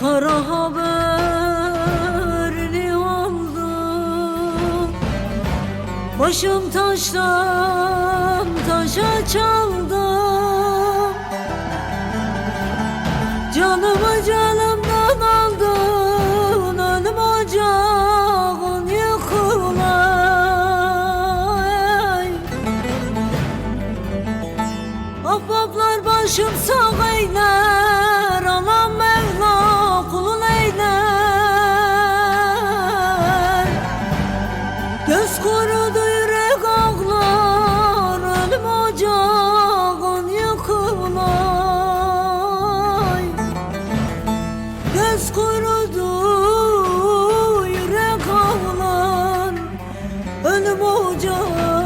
Kara haberini aldım Başım taştan taşa çaldım Canımı canımdan aldın Ölüm ocağın yıkılay Ahbaplar başım sağ Göz kurudu yürek ağlar Ölüm ocağın yıkılmay Göz kurudu yürek ağlar Ölüm ocağın